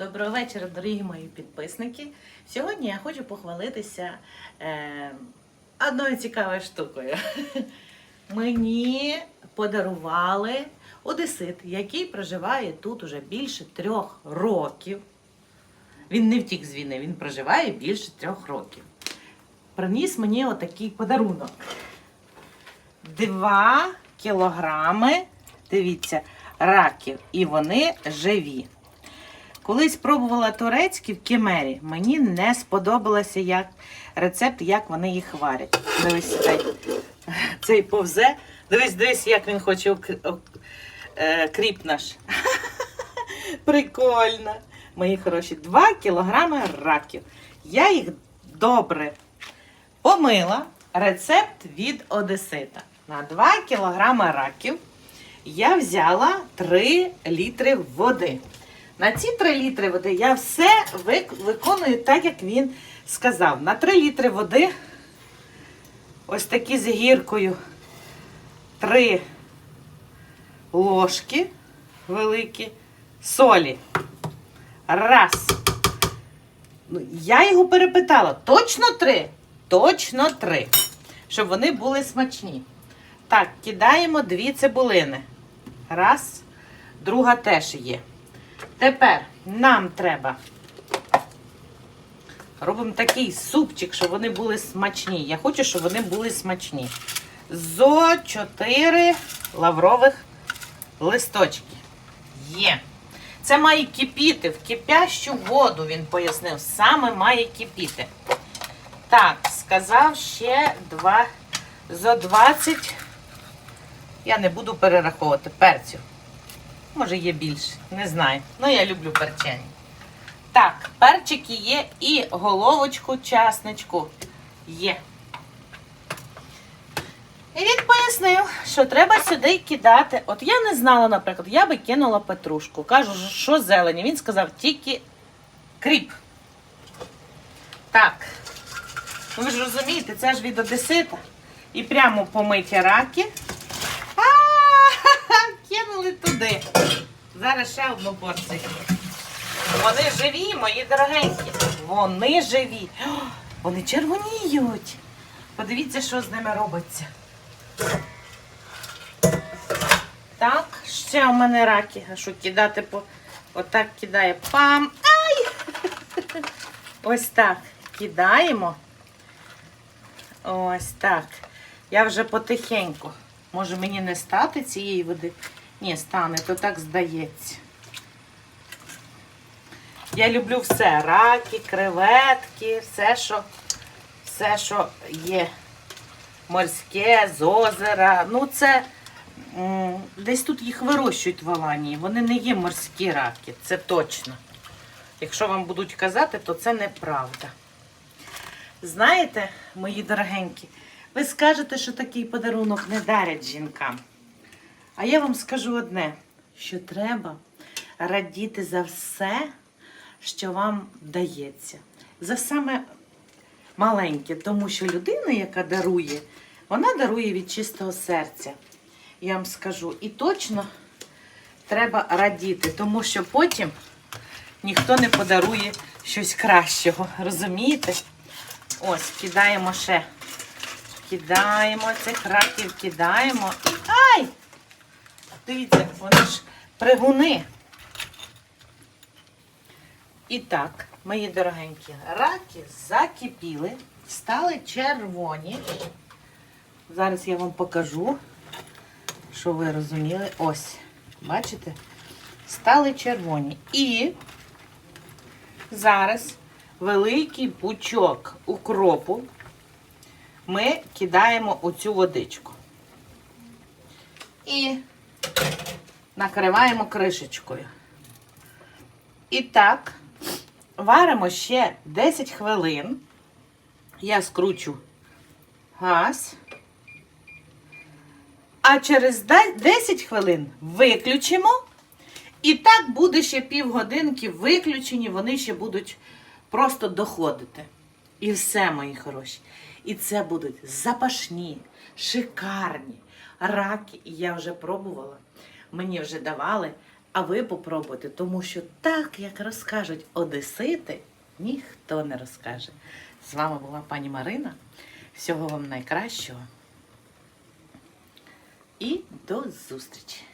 Доброго вечора, дорогі мої підписники. Сьогодні я хочу похвалитися е, одною цікавою штукою. Мені подарували одесит, який проживає тут уже більше трьох років. Він не втік з війни, він проживає більше трьох років. Приніс мені отакий подарунок. Два кілограми, дивіться, раків, і вони живі. Колись пробувала турецькі в Кемері. Мені не сподобалося як рецепт, як вони їх варять. Дивись, цей, цей повзе. Дивись, дивись, як він хоче е, кріп наш. Прикольно. Мої хороші, 2 кілограми раків. Я їх добре помила. Рецепт від Одесита. На 2 кілограми раків я взяла 3 літри води. На ці 3 літри води я все виконую так, як він сказав. На 3 літри води, ось такі з гіркою, 3 ложки великі солі. Раз. Ну, я його перепитала. Точно три? Точно три. Щоб вони були смачні. Так, кидаємо дві цибулини. Раз. Друга теж є. Тепер нам треба. Робимо такий супчик, щоб вони були смачні. Я хочу, щоб вони були смачні. Зо 4 лаврових листочки. Є. Це має кипіти в кипящу воду, він пояснив. Саме має кипіти. Так, сказав ще два зо 20. Я не буду перераховувати перцю. Може, є більше, не знаю. Ну, я люблю перчені. Так, перчики є і головочку часничку є. І він пояснив, що треба сюди кидати. От я не знала, наприклад, я би кинула петрушку. Кажу, що зелені. Він сказав тільки кріп. Так. Ви ж розумієте, це ж від одесита. І прямо помиті раки. Кинули туди. Зараз ще одну порцію. Вони живі, мої дорогенькі. Вони живі. Вони червоніють. Подивіться, що з ними робиться. Так, ще у мене раки. А що кидати по. Отак кидає. Пам! Ай! Ось так. Кидаємо. Ось так. Я вже потихеньку. Може мені не стати цієї води? Ні, стане, то так здається. Я люблю все. Раки, креветки, все, що, все, що є морське, з озера. Ну, це десь тут їх вирощують в Аланії. Вони не є морські раки, це точно. Якщо вам будуть казати, то це неправда. Знаєте, мої дорогенькі, ви скажете, що такий подарунок не дарять жінкам. А я вам скажу одне: що треба радіти за все, що вам дається. За саме маленьке, тому що людина, яка дарує, вона дарує від чистого серця. Я вам скажу, і точно треба радіти, тому що потім ніхто не подарує щось кращого. Розумієте? Ось, кидаємо ще. Кидаємо цих раків, кидаємо. Ай! Дивіться, вони ж пригуни. І так, мої дорогенькі, раки закипіли, стали червоні. Зараз я вам покажу, що ви розуміли. Ось, бачите? Стали червоні. І зараз великий пучок укропу ми кидаємо у цю водичку. І накриваємо кришечкою. І так, варимо ще 10 хвилин. Я скручу газ. А через 10 хвилин виключимо. І так буде ще півгодинки виключені, вони ще будуть просто доходити. І все, мої хороші. І це будуть запашні, шикарні раки. І я вже пробувала. Мені вже давали А ви попробуйте, тому що так, як розкажуть одесити, ніхто не розкаже. З вами була пані Марина. Всього вам найкращого. І до зустрічі!